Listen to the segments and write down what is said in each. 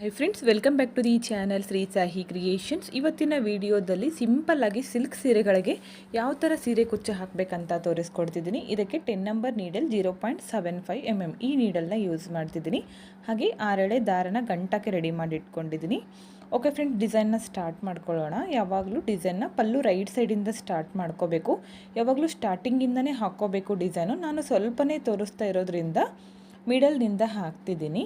Hi friends welcome back to the channel Shri Sahi creations ಇವತ್ತಿನ ವಿಡಿಯೋದಲ್ಲಿ simple ಆಗಿ silk ಸೀರೆಗಳಿಗೆ ಯಾವ ಥರ ಸೀರೆ ಕುಚ್ಚು ಹಾಕಬೇಕಂತ ತೋರಿಸ್ಕೊಡ್ತಿದ್ದೀನಿ. ಇದಕ್ಕೆ ten number needle zero point seven five M M ಈ ನೀಡಲ್ನ ಯೂಸ್ ಮಾಡ್ತಿದ್ದೀನಿ. ಹಾಗೆ ಆರೆಳೆ ದಾರನ ಗಂಟಕ್ಕೆ ರೆಡಿ ಮಾಡಿ ಇಟ್ಕೊಂಡಿದ್ದೀನಿ. ಓಕೆ ಫ್ರೆಂಡ್ಸ್ ಡಿಸೈನ್ನ ಸ್ಟಾರ್ಟ್ ಮಾಡ್ಕೊಳ್ಳೋಣ. ಯಾವಾಗಲೂ ಡಿಸೈನ್ನ ಪಲ್ಲು ರೈಟ್ ಸೈಡಿಂದ ಸ್ಟಾರ್ಟ್ ಮಾಡ್ಕೋಬೇಕು. ಯಾವಾಗಲೂ ಸ್ಟಾರ್ಟಿಂಗಿಂದನೇ ಹಾಕ್ಕೋಬೇಕು ಡಿಸೈನು ನಾನು ಸ್ವಲ್ಪನೇ ತೋರಿಸ್ತಾ ಇರೋದ್ರಿಂದ ಮಿಡಲ್ನಿಂದ ಹಾಕ್ತಿದ್ದೀನಿ.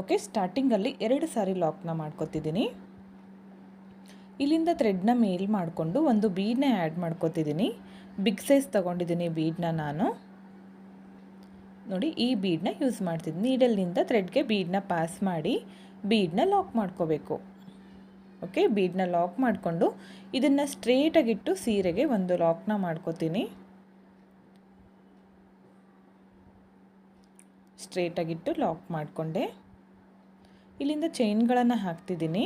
ಓಕೆ, ಸ್ಟಾರ್ಟಿಂಗಲ್ಲಿ ಎರಡು ಸಾರಿ ಲಾಕ್ನ ಮಾಡ್ಕೋತಿದ್ದೀನಿ. ಇಲ್ಲಿಂದ ಥ್ರೆಡ್ನ ಮೇಲ್ ಮಾಡಿಕೊಂಡು ಒಂದು ಬೀಡನ್ನ ಆ್ಯಡ್ ಮಾಡ್ಕೋತಿದ್ದೀನಿ. ಬಿಗ್ ಸೈಜ್ ತೊಗೊಂಡಿದ್ದೀನಿ ಬೀಡನ್ನ ನಾನು. ನೋಡಿ, ಈ ಬೀಡನ್ನ ಯೂಸ್ ಮಾಡ್ತಿದ್ದೀನಿ. ನೀಡಲ್ನಿಂದ ಥ್ರೆಡ್ಗೆ ಬೀಡನ್ನ ಪಾಸ್ ಮಾಡಿ ಬೀಡನ್ನ ಲಾಕ್ ಮಾಡ್ಕೋಬೇಕು. ಓಕೆ ಬೀಡನ್ನ ಲಾಕ್ ಮಾಡಿಕೊಂಡು ಇದನ್ನು ಸ್ಟ್ರೇಟಾಗಿಟ್ಟು ಸೀರೆಗೆ ಒಂದು ಲಾಕ್ನ ಮಾಡ್ಕೋತೀನಿ. ಸ್ಟ್ರೇಟಾಗಿಟ್ಟು ಲಾಕ್ ಮಾಡಿಕೊಂಡೆ. ಇಲ್ಲಿಂದ ಚೈನ್ಗಳನ್ನು ಹಾಕ್ತಿದ್ದೀನಿ.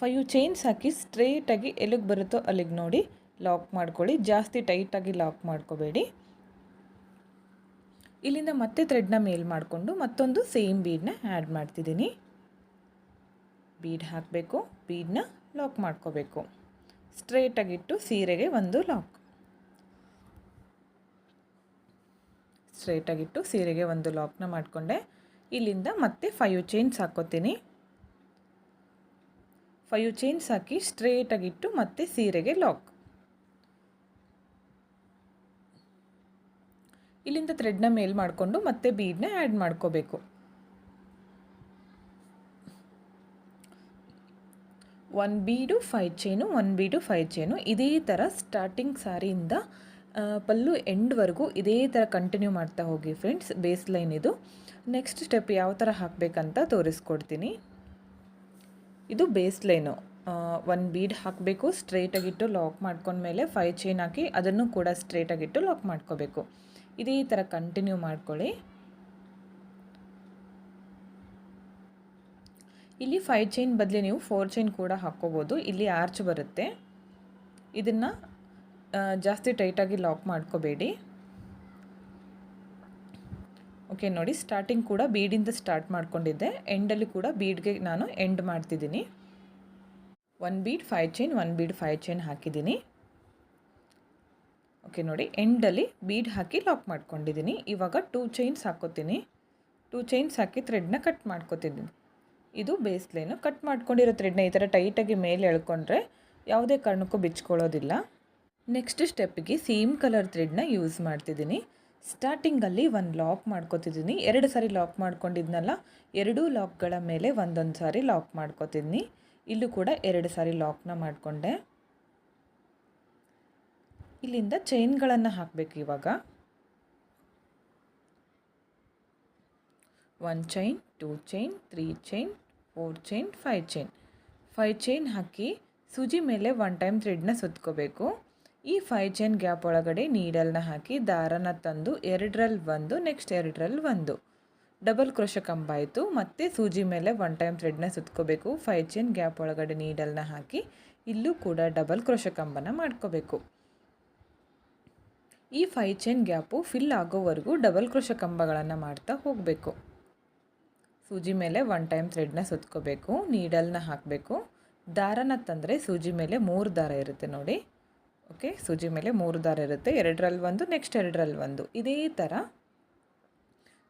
ಫೈವ್ ಚೈನ್ಸ್ ಹಾಕಿ ಸ್ಟ್ರೇಟಾಗಿ ಎಲ್ಲಿಗೆ ಬರುತ್ತೋ ಅಲ್ಲಿಗೆ ನೋಡಿ, ಲಾಕ್ ಮಾಡ್ಕೊಳ್ಳಿ. ಜಾಸ್ತಿ ಟೈಟಾಗಿ ಲಾಕ್ ಮಾಡ್ಕೋಬೇಡಿ. ಇಲ್ಲಿಂದ ಮತ್ತೆ ಥ್ರೆಡ್ನ ಮೇಲ್ ಮಾಡಿಕೊಂಡು ಮತ್ತೊಂದು ಸೇಮ್ ಬೀಡನ್ನ ಆ್ಯಡ್ ಮಾಡ್ತಿದ್ದೀನಿ. ಬೀಡ್ ಹಾಕಬೇಕು ಬೀಡನ್ನ ಲಾಕ್ ಮಾಡ್ಕೋಬೇಕು. ಸ್ಟ್ರೇಟಾಗಿಟ್ಟು ಸೀರೆಗೆ ಒಂದು ಲಾಕ್. ಸ್ಟ್ರೇಟಾಗಿಟ್ಟು ಸೀರೆಗೆ ಒಂದು ಲಾಕ್ನ ಮಾಡಿಕೊಂಡೆ. ಇಲ್ಲಿಂದ ಮತ್ತೆ ಫೈವ್ ಚೈನ್ಸ್ ಹಾಕ್ಕೋತೀನಿ. ಫೈವ್ ಚೈನ್ಸ್ ಹಾಕಿ ಸ್ಟ್ರೇಟಾಗಿಟ್ಟು ಮತ್ತೆ ಸೀರೆಗೆ ಲಾಕ್. ಇಲ್ಲಿಂದ ಥ್ರೆಡ್ನ ಮೇಲ್ ಮಾಡಿಕೊಂಡು ಮತ್ತೆ ಬೀಡ್ನ ಆ್ಯಡ್ ಮಾಡ್ಕೋಬೇಕು. One bead five chain one bead five chain ಇದೇ ಥರ ಸ್ಟಾರ್ಟಿಂಗ್ ಸಾರಿಯಿಂದ ಪಲ್ಲು ಎಂಡ್ವರೆಗೂ ಇದೇ ಥರ ಕಂಟಿನ್ಯೂ ಮಾಡ್ತಾ ಹೋಗಿ ಫ್ರೆಂಡ್ಸ್ ಬೇಸ್ ಲೈನ್ ಇದು. ನೆಕ್ಸ್ಟ್ ಸ್ಟೆಪ್ ಯಾವ ಥರ ಹಾಕಬೇಕಂತ ತೋರಿಸ್ಕೊಡ್ತೀನಿ. ಇದು ಬೇಸ್ ಲೈನು ಒಂದು ಬೀಡ್ ಹಾಕಬೇಕು ಸ್ಟ್ರೇಟಾಗಿಟ್ಟು ಲಾಕ್ ಮಾಡ್ಕೊಂಡ್ಮೇಲೆ ಫೈವ್ ಚೈನ್ ಹಾಕಿ ಅದನ್ನು ಕೂಡ ಸ್ಟ್ರೇಟಾಗಿಟ್ಟು ಲಾಕ್ ಮಾಡ್ಕೋಬೇಕು. ಇದೇ ಥರ ಕಂಟಿನ್ಯೂ ಮಾಡ್ಕೊಳ್ಳಿ. ಇಲ್ಲಿ ಫೈವ್ ಚೈನ್ ಬದಲಿ ನೀವು ಫೋರ್ ಚೈನ್ ಕೂಡ ಹಾಕ್ಕೋಬೋದು. ಇಲ್ಲಿ ಆರ್ಚ್ ಬರುತ್ತೆ. ಇದನ್ನು ಜಾಸ್ತಿ ಟೈಟಾಗಿ ಲಾಕ್ ಮಾಡ್ಕೋಬೇಡಿ. ಓಕೆ ನೋಡಿ ಸ್ಟಾರ್ಟಿಂಗ್ ಕೂಡ ಬೀಡಿಂದ ಸ್ಟಾರ್ಟ್ ಮಾಡ್ಕೊಂಡಿದ್ದೆ. ಎಂಡಲ್ಲಿ ಕೂಡ ಬೀಡ್ಗೆ ನಾನು ಎಂಡ್ ಮಾಡ್ತಿದ್ದೀನಿ. One bead five chain one bead five chain ಹಾಕಿದ್ದೀನಿ. ಓಕೆ ನೋಡಿ ಎಂಡಲ್ಲಿ ಬೀಡ್ ಹಾಕಿ ಲಾಕ್ ಮಾಡ್ಕೊಂಡಿದ್ದೀನಿ. ಇವಾಗ ಟೂ ಚೈನ್ಸ್ ಹಾಕೋತೀನಿ. ಟೂ ಚೈನ್ಸ್ ಹಾಕಿ ಥ್ರೆಡ್ನ ಕಟ್ ಮಾಡ್ಕೋತಿದ್ದೀನಿ ಇದು ಬೇಸ್ ಲೈನು ಕಟ್ ಮಾಡ್ಕೊಂಡಿರೋ ಥ್ರೆಡ್ನ ಈ ಥರ ಟೈಟಾಗಿ ಮೇಲೆ ಎಳ್ಕೊಂಡ್ರೆ ಯಾವುದೇ ಕಾರಣಕ್ಕೂ ಬಿಚ್ಕೊಳ್ಳೋದಿಲ್ಲ. ನೆಕ್ಸ್ಟ್ ಸ್ಟೆಪ್ಗೆ ಸೇಮ್ ಕಲರ್ ಥ್ರೆಡ್ನ ಯೂಸ್ ಮಾಡ್ತಿದ್ದೀನಿ. ಸ್ಟಾರ್ಟಿಂಗಲ್ಲಿ ಒಂದು ಲಾಕ್ ಮಾಡ್ಕೋತಿದ್ದೀನಿ. ಎರಡು ಸಾರಿ ಲಾಕ್ ಮಾಡ್ಕೊಂಡಿದ್ನಲ್ಲ, ಎರಡೂ ಲಾಕ್ಗಳ ಮೇಲೆ ಒಂದೊಂದು ಸಾರಿ ಲಾಕ್ ಮಾಡ್ಕೋತಿದ್ದೀನಿ. ಇಲ್ಲೂ ಕೂಡ ಎರಡು ಸಾರಿ ಲಾಕ್ನ ಮಾಡಿಕೊಂಡೆ. ಇಲ್ಲಿಂದ ಚೈನ್ಗಳನ್ನು ಹಾಕಬೇಕು ಇವಾಗ. One chain, two chain, three chain, four chain, five chain. Five chain ಹಾಕಿ ಸೂಜಿ ಮೇಲೆ ಒನ್ ಟೈಮ್ ಥ್ರೆಡ್ನ ಸುತ್ಕೋಬೇಕು. ಈ ಫೈವ್ ಚೈನ್ ಗ್ಯಾಪ್ ಒಳಗಡೆ ನೀಡಲ್ನ ಹಾಕಿ ದಾರನ ತಂದು ಎರಡರಲ್ಲಿ ಒಂದು ನೆಕ್ಸ್ಟ್ ಎರಡರಲ್ಲಿ ಒಂದು. ಡಬಲ್ ಕ್ರೋಶ ಕಂಬ ಆಯಿತು. ಮತ್ತು ಸೂಜಿ ಮೇಲೆ ಒನ್ ಟೈಮ್ ಥ್ರೆಡ್ನ ಸುತ್ಕೋಬೇಕು. ಫೈವ್ ಚೈನ್ ಗ್ಯಾಪ್ ಒಳಗಡೆ ನೀಡಲ್ನ ಹಾಕಿ ಇಲ್ಲೂ ಕೂಡ ಡಬಲ್ ಕ್ರೋಶ ಕಂಬನ ಮಾಡ್ಕೋಬೇಕು. ಈ ಫೈವ್ ಚೈನ್ ಗ್ಯಾಪು ಫಿಲ್ ಆಗೋವರೆಗೂ ಡಬಲ್ ಕ್ರೋಶ ಕಂಬಗಳನ್ನು ಮಾಡ್ತಾ ಹೋಗಬೇಕು. ಸೂಜಿ ಮೇಲೆ ಒನ್ ಟೈಮ್ ಥ್ರೆಡ್ನ ಸುತ್ಕೋಬೇಕು. ನೀಡಲ್ನ ಹಾಕಬೇಕು. ದಾರನ ತಂದರೆ ಸೂಜಿ ಮೇಲೆ ಮೂರು ದಾರ ಇರುತ್ತೆ ನೋಡಿ. ಓಕೆ ಸೂಜಿ ಮೇಲೆ ಮೂರು ದಾರ ಇರುತ್ತೆ. ಎರಡರಲ್ಲಿ ಒಂದು ನೆಕ್ಸ್ಟ್ ಎರಡರಲ್ಲಿ ಒಂದು. ಇದೇ ಥರ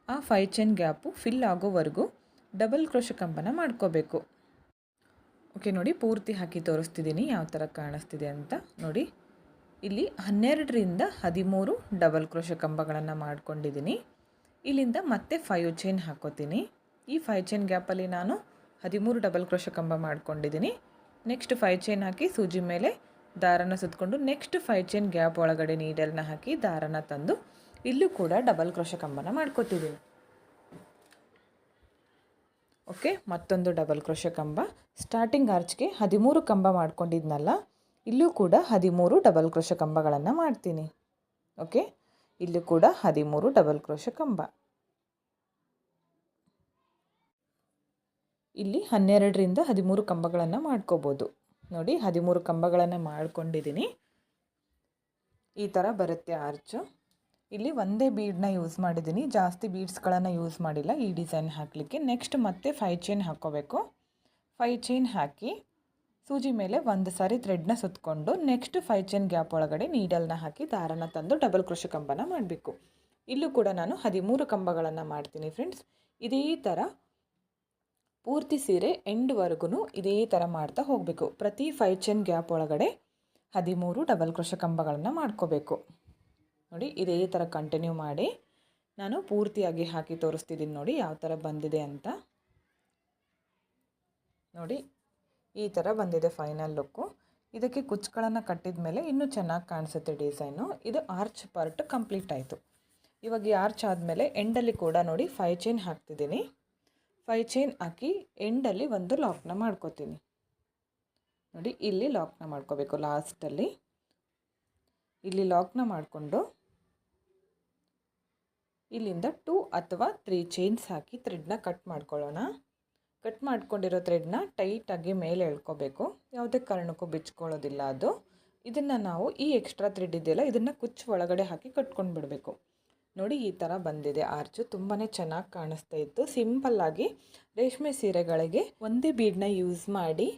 ಆ ಫೈ ಚೈನ್ ಗ್ಯಾಪು ಫಿಲ್ ಆಗೋವರೆಗೂ ಡಬಲ್ ಕ್ರೋಶ ಕಂಬನ ಮಾಡ್ಕೋಬೇಕು. ಓಕೆ ನೋಡಿ ಪೂರ್ತಿ ಹಾಕಿ ತೋರಿಸ್ತಿದ್ದೀನಿ ಯಾವ ಥರ ಕಾಣಿಸ್ತಿದೆ ಅಂತ. ನೋಡಿ, ಇಲ್ಲಿ ಹನ್ನೆರಡರಿಂದ ಹದಿಮೂರು ಡಬಲ್ ಕ್ರೋಶ ಕಂಬಗಳನ್ನು ಮಾಡ್ಕೊಂಡಿದ್ದೀನಿ. ಇಲ್ಲಿಂದ ಮತ್ತೆ ಫೈವ್ ಚೈನ್ ಹಾಕೋತೀನಿ. ಈ ಫೈವ್ ಚೈನ್ ಗ್ಯಾಪಲ್ಲಿ ನಾನು ಹದಿಮೂರು ಡಬಲ್ ಕ್ರೋಶ ಕಂಬ ಮಾಡ್ಕೊಂಡಿದ್ದೀನಿ. ನೆಕ್ಸ್ಟ್ ಫೈವ್ ಚೈನ್ ಹಾಕಿ ಸೂಜಿ ಮೇಲೆ ದಾರನ ಸುತ್ತಕೊಂಡು ನೆಕ್ಸ್ಟ್ ಫೈವ್ ಚೈನ್ ಗ್ಯಾಪ್ ಒಳಗಡೆ ನೀಡಲ್ನ ಹಾಕಿ ದಾರನ ತಂದು ಇಲ್ಲೂ ಕೂಡ ಡಬಲ್ ಕ್ರೋಶ ಕಂಬನ ಮಾಡ್ಕೋತಿದ್ದೀನಿ ಓಕೆ ಮತ್ತೊಂದು ಡಬಲ್ ಕ್ರೋಶ ಕಂಬ. ಸ್ಟಾರ್ಟಿಂಗ್ ಆರ್ಚ್ಗೆ ಹದಿಮೂರು ಕಂಬ ಮಾಡ್ಕೊಂಡಿದ್ನಲ್ಲ, ಇಲ್ಲೂ ಕೂಡ ಹದಿಮೂರು ಡಬಲ್ ಕ್ರೋಶ ಕಂಬಗಳನ್ನು ಮಾಡ್ತೀನಿ. ಓಕೆ ಇಲ್ಲೂ ಕೂಡ ಹದಿಮೂರು ಡಬಲ್ ಕ್ರೋಶ ಕಂಬ. ಇಲ್ಲಿ ಹನ್ನೆರಡರಿಂದ ಹದಿಮೂರು ಕಂಬಗಳನ್ನು ಮಾಡ್ಕೋಬೋದು. ನೋಡಿ ಹದಿಮೂರು ಕಂಬಗಳನ್ನು ಮಾಡ್ಕೊಂಡಿದ್ದೀನಿ. ಈ ಥರ ಬರುತ್ತೆ ಆರ್ಚು ಇಲ್ಲಿ ಒಂದೇ ಬೀಡ್ನ ಯೂಸ್ ಮಾಡಿದ್ದೀನಿ. ಜಾಸ್ತಿ ಬೀಡ್ಸ್ಗಳನ್ನು ಯೂಸ್ ಮಾಡಿಲ್ಲ ಈ ಡಿಸೈನ್ ಹಾಕಲಿಕ್ಕೆ. ನೆಕ್ಸ್ಟ್ ಮತ್ತೆ ಫೈ ಚೈನ್ ಹಾಕ್ಕೋಬೇಕು ಫೈ ಚೈನ್ ಹಾಕಿ ಸೂಜಿ ಮೇಲೆ ಒಂದು ಸಾರಿ ಥ್ರೆಡ್ನ ಸುತ್ತಕೊಂಡು ನೆಕ್ಸ್ಟ್ ಫೈ ಚೈನ್ ಗ್ಯಾಪ್ ಒಳಗಡೆ ನೀಡಲ್ನ ಹಾಕಿ ದಾರನ ತಂದು ಡಬಲ್ ಕೃಷಿ ಕಂಬನ ಮಾಡಬೇಕು. ಇಲ್ಲೂ ಕೂಡ ನಾನು ಹದಿಮೂರು ಕಂಬಗಳನ್ನು ಮಾಡ್ತೀನಿ ಫ್ರೆಂಡ್ಸ್ ಇದೇ ಥರ ಪೂರ್ತಿ ಸೀರೆ ಎಂಡ್ವರೆಗೂ ಇದೇ ಥರ ಮಾಡ್ತಾ ಹೋಗಬೇಕು. ಪ್ರತಿ ಫೈವ್ ಚೈನ್ ಗ್ಯಾಪ್ ಒಳಗಡೆ ಹದಿಮೂರು ಡಬಲ್ ಕ್ರೋಶ ಕಂಬಗಳನ್ನು ಮಾಡ್ಕೋಬೇಕು. ನೋಡಿ, ಇದೇ ಥರ ಕಂಟಿನ್ಯೂ ಮಾಡಿ ನಾನು ಪೂರ್ತಿಯಾಗಿ ಹಾಕಿ ತೋರಿಸ್ತಿದ್ದೀನಿ ನೋಡಿ ಯಾವ ಥರ ಬಂದಿದೆ ಅಂತ. ನೋಡಿ, ಈ ಥರ ಬಂದಿದೆ ಫೈನಲ್ ಲುಕ್ಕು ಇದಕ್ಕೆ ಕುಚ್ಚುಗಳನ್ನು ಕಟ್ಟಿದ ಮೇಲೆ ಇನ್ನೂ ಚೆನ್ನಾಗಿ ಕಾಣಿಸುತ್ತೆ ಡಿಸೈನು ಇದು ಆರ್ಚ್ ಪಾರ್ಟ್ ಕಂಪ್ಲೀಟ್ ಆಯಿತು. ಇವಾಗ ಈ ಆರ್ಚ್ ಆದಮೇಲೆ ಎಂಡಲ್ಲಿ ಕೂಡ ನೋಡಿ ಫೈ ಚೈನ್ ಹಾಕ್ತಿದ್ದೀನಿ ಫೈ ಚೈನ್ ಹಾಕಿ ಎಂಡಲ್ಲಿ ಒಂದು ಲಾಕ್ನ ಮಾಡ್ಕೋತೀನಿ. ನೋಡಿ, ಇಲ್ಲಿ ಲಾಕ್ನ ಮಾಡ್ಕೋಬೇಕು ಲಾಸ್ಟಲ್ಲಿ ಇಲ್ಲಿ ಲಾಕ್ನ ಮಾಡಿಕೊಂಡು ಇಲ್ಲಿಂದ ಟೂ ಅಥವಾ ತ್ರೀ ಚೈನ್ಸ್ ಹಾಕಿ ಥ್ರೆಡ್ನ ಕಟ್ ಮಾಡ್ಕೊಳ್ಳೋಣ. ಕಟ್ ಮಾಡ್ಕೊಂಡಿರೋ ಥ್ರೆಡ್ನ ಟೈಟಾಗಿ ಮೇಲೆ ಎಳ್ಕೋಬೇಕು. ಯಾವುದೇ ಕಾರಣಕ್ಕೂ ಬಿಚ್ಕೊಳ್ಳೋದಿಲ್ಲ ಅದು. ಇದನ್ನು ನಾವು ಈ ಎಕ್ಸ್ಟ್ರಾ ಥ್ರೆಡ್ ಇದೆಯಲ್ಲ, ಇದನ್ನು ಕುಚ್ಚು ಒಳಗಡೆ ಹಾಕಿ ಕಟ್ಕೊಂಡು ಬಿಡಬೇಕು ನೋಡಿ ಈ ಥರ ಬಂದಿದೆ. ಆರ್ಚು ತುಂಬಾ ಚೆನ್ನಾಗಿ ಕಾಣಿಸ್ತಾ ಇತ್ತು. ಸಿಂಪಲ್ಲಾಗಿ ರೇಷ್ಮೆ ಸೀರೆಗಳಿಗೆ ಒಂದೇ ಬೀಡನ್ನ ಯೂಸ್ ಮಾಡಿ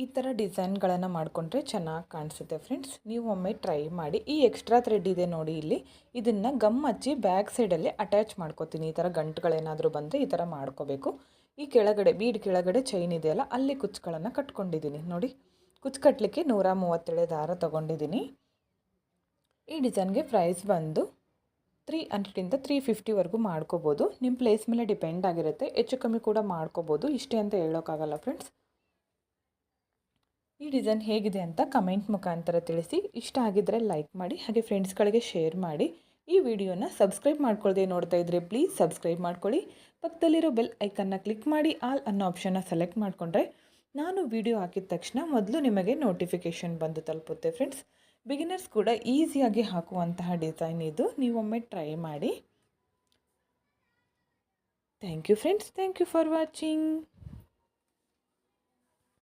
ಈ ಥರ ಡಿಸೈನ್ಗಳನ್ನು ಮಾಡಿಕೊಂಡ್ರೆ ಚೆನ್ನಾಗಿ ಕಾಣಿಸುತ್ತೆ ಫ್ರೆಂಡ್ಸ್. ನೀವು ಒಮ್ಮೆ ಟ್ರೈ ಮಾಡಿ. ಈ ಎಕ್ಸ್ಟ್ರಾ ಥ್ರೆಡ್ ಇದೆ ನೋಡಿ ಇಲ್ಲಿ. ಇದನ್ನು ಗಮ್ ಹಚ್ಚಿ ಬ್ಯಾಕ್ ಸೈಡಲ್ಲಿ ಅಟ್ಯಾಚ್ ಮಾಡ್ಕೋತೀನಿ. ಈ ಥರ ಗಂಟುಗಳೇನಾದರೂ ಬಂದರೆ ಈ ಥರ ಮಾಡ್ಕೋಬೇಕು. ಈ ಕೆಳಗಡೆ, ಬೀಡ್ ಕೆಳಗಡೆ ಚೈನ್ ಇದೆಯಲ್ಲ, ಅಲ್ಲಿ ಕುಚ್ಚುಗಳನ್ನು ಕಟ್ಕೊಂಡಿದ್ದೀನಿ. ನೋಡಿ ಕುಚ್ಚು ಕಟ್ಟಲಿಕ್ಕೆ ನೂರ ಮೂವತ್ತೇಳು ದಾರ ತೊಗೊಂಡಿದ್ದೀನಿ. ಈ ಡಿಸೈನ್ಗೆ ಪ್ರೈಸ್ ಬಂದು ತ್ರೀ ಹಂಡ್ರೆಡಿಂದ ತ್ರೀ ಫಿಫ್ಟಿವರೆಗೂ ಮಾಡ್ಕೋಬೋದು. ನಿಮ್ಮ ಪ್ಲೇಸ್ ಮೇಲೆ ಡಿಪೆಂಡ್ ಆಗಿರುತ್ತೆ. ಹೆಚ್ಚು ಕಮ್ಮಿ ಕೂಡ ಮಾಡ್ಕೋಬೋದು. ಇಷ್ಟೇ ಅಂತ ಹೇಳೋಕ್ಕಾಗಲ್ಲ ಫ್ರೆಂಡ್ಸ್ ಈ ಡಿಸೈನ್ ಹೇಗಿದೆ ಅಂತ ಕಮೆಂಟ್ ಮುಖಾಂತರ ತಿಳಿಸಿ. ಇಷ್ಟ ಆಗಿದ್ದರೆ ಲೈಕ್ ಮಾಡಿ, ಹಾಗೆ ಫ್ರೆಂಡ್ಸ್ಗಳಿಗೆ ಶೇರ್ ಮಾಡಿ. ಈ ವಿಡಿಯೋನ ಸಬ್ಸ್ಕ್ರೈಬ್ ಮಾಡ್ಕೊಳ್ಳದೆ ನೋಡ್ತಾ ಇದ್ರೆ ಪ್ಲೀಸ್ ಸಬ್ಸ್ಕ್ರೈಬ್ ಮಾಡ್ಕೊಳ್ಳಿ. ಪಕ್ಕದಲ್ಲಿರೋ ಬೆಲ್ ಐಕನ್ನ ಕ್ಲಿಕ್ ಮಾಡಿ ಆಲ್ ಅನ್ನೋ ಆಪ್ಷನ್ನ ಸೆಲೆಕ್ಟ್ ಮಾಡಿಕೊಂಡ್ರೆ ನಾನು ವಿಡಿಯೋ ಹಾಕಿದ ತಕ್ಷಣ ಮೊದಲು ನಿಮಗೆ ನೋಟಿಫಿಕೇಷನ್ ಬಂದು ತಲುಪುತ್ತೆ ಫ್ರೆಂಡ್ಸ್ ಬಿಗಿನರ್ಸ್ ಕೂಡ ಈಸಿಯಾಗಿ ಹಾಕುವಂತಹ ಡಿಸೈನ್ ಇದು. ನೀವೊಮ್ಮೆ ಟ್ರೈ ಮಾಡಿ. Thank you friends thank you for watching